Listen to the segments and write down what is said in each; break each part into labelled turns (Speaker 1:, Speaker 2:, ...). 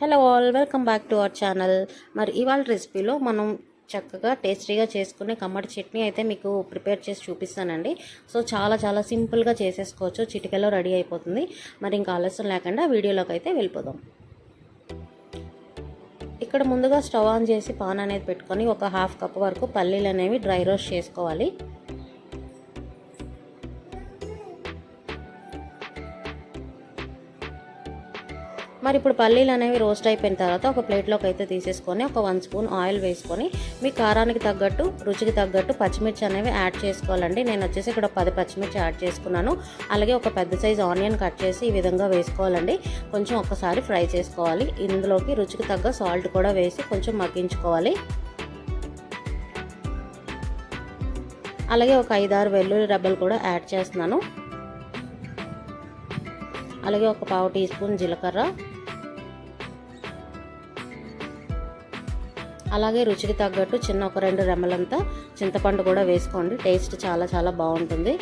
Speaker 1: Hello all welcome back to our channel. మరి ఇవాళ రెసిపీలో మనం చక్కగా టేస్టీగా చేసుకునే కమ్మటి చట్నీ అయితే మీకు ప్రిపేర్ చేసి చూపిస్తానండి. సో చాలా చాలా సింపుల్గా చేసేసుకోవచ్చు. చిటికలో రెడీ అయిపోతుంది. మరి ఇంకా ఆలస్యం లేకుండా వీడియోలోకి అయితే వెళ్ళిపోదాం. ఇక్కడ ముందుగా స్టవ్ ఆన్ చేసి పాన్ అనేది పెట్టుకొని ఒక హాఫ్ కప్ వరకు పల్లీలు అనేవి డ్రై రోస్ట్ చేసుకోవాలి. మరి ఇప్పుడు పల్లీలు అనేవి రోస్ట్ అయిపోయిన తర్వాత ఒక ప్లేట్లోకి అయితే తీసేసుకొని ఒక వన్ స్పూన్ ఆయిల్ వేసుకొని మీ కారానికి తగ్గట్టు రుచికి తగ్గట్టు పచ్చిమిర్చి అనేవి యాడ్ చేసుకోవాలండి. నేను వచ్చేసి ఇక్కడ పది పచ్చిమిర్చి యాడ్ చేసుకున్నాను. అలాగే ఒక పెద్ద సైజ్ ఆనియన్ కట్ చేసి ఈ విధంగా వేసుకోవాలండి. కొంచెం ఒకసారి ఫ్రై చేసుకోవాలి. ఇందులోకి రుచికి తగ్గ సాల్ట్ కూడా వేసి కొంచెం మగ్గించుకోవాలి. అలాగే ఒక ఐదారు వెల్లుల్లి రబ్బలు కూడా యాడ్ చేస్తున్నాను. అలాగే ఒక పావు టీ స్పూన్ జీలకర్ర. అలాగే రుచికి తగ్గట్టు చిన్న ఒక రెండు రెమ్మలంతా చింతపండు కూడా వేసుకోండి. టేస్ట్ చాలా చాలా బాగుంటుంది.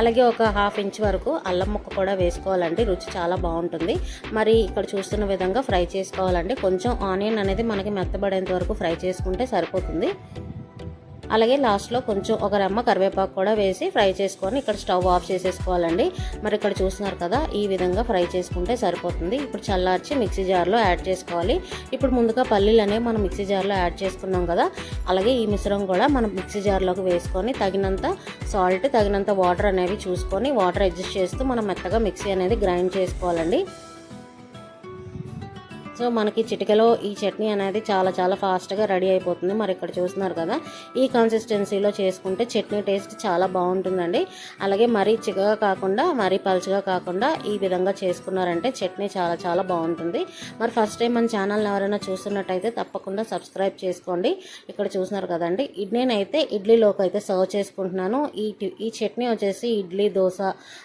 Speaker 1: అలాగే ఒక హాఫ్ ఇంచ్ వరకు అల్లం ముక్క కూడా వేసుకోవాలండి. రుచి చాలా బాగుంటుంది. మరి ఇక్కడ చూస్తున్న విధంగా ఫ్రై చేసుకోవాలండి. కొంచెం ఆనియన్ అనేది మనకి మెత్తబడేంత వరకు ఫ్రై చేసుకుంటే సరిపోతుంది. అలాగే లాస్ట్లో కొంచెం ఒక రెమ్మ కరివేపాకు కూడా వేసి ఫ్రై చేసుకొని ఇక్కడ స్టవ్ ఆఫ్ చేసేసుకోవాలండి. మరి ఇక్కడ చూస్తున్నారు కదా ఈ విధంగా ఫ్రై చేసుకుంటే సరిపోతుంది. ఇప్పుడు చల్లార్చి మిక్సీ జార్లో యాడ్ చేసుకోవాలి. ఇప్పుడు ముందుగా పల్లీలు అనేవి మనం మిక్సీ జార్లో యాడ్ చేసుకున్నాం కదా అలాగే ఈ మిశ్రమం కూడా మనం మిక్సీ జార్లోకి వేసుకొని తగినంత సాల్ట్ తగినంత వాటర్ అనేవి చూసుకొని వాటర్ అడ్జస్ట్ చేస్తూ మనం మెత్తగా మిక్సీ అనేది గ్రైండ్ చేసుకోవాలండి. సో మనకి చిటికలో ఈ చట్నీ అనేది చాలా చాలా ఫాస్ట్గా రెడీ అయిపోతుంది. మరి ఇక్కడ చూస్తున్నారు కదా ఈ కన్సిస్టెన్సీలో చేసుకుంటే చట్నీ టేస్ట్ చాలా బాగుంటుందండి. అలాగే మరీ చిగగా కాకుండా మరీ పలుచగా కాకుండా ఈ విధంగా చేసుకున్నారంటే చట్నీ చాలా చాలా బాగుంటుంది. మరి ఫస్ట్ టైం మన ఛానల్ని ఎవరైనా చూస్తున్నట్టయితే తప్పకుండా సబ్స్క్రైబ్ చేసుకోండి. ఇక్కడ చూస్తున్నారు కదండి నేనైతే ఇడ్లీలోకి అయితే సర్వ్ చేసుకుంటున్నాను. ఈ ఈ చట్నీ వచ్చేసి ఇడ్లీ దోశ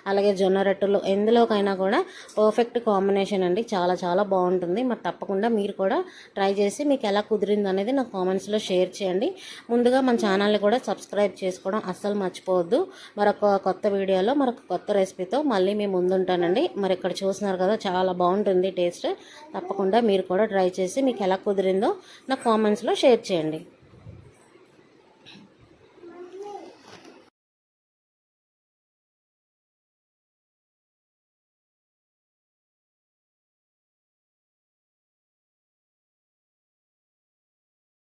Speaker 1: అలాగే జొన్న రొట్టెలు ఎందులోకైనా కూడా పర్ఫెక్ట్ కాంబినేషన్ అండి. చాలా చాలా బాగుంటుంది. మరి తప్పకుండా మీరు కూడా ట్రై చేసి మీకు ఎలా కుదిరింది అనేది నాకు కామెంట్స్లో షేర్ చేయండి. ముందుగా మన ఛానల్ని కూడా సబ్స్క్రైబ్ చేసుకోవడం అస్సలు మర్చిపోవద్దు. మరొక కొత్త వీడియోలో మరొక కొత్త రెసిపీతో మళ్ళీ మేము ముందుంటానండి. మరి ఇక్కడ చూస్తున్నారు కదా చాలా బాగుంటుంది టేస్ట్ తప్పకుండా మీరు కూడా ట్రై చేసి మీకు ఎలా కుదిరిందో నా కామెంట్స్లో షేర్ చేయండి.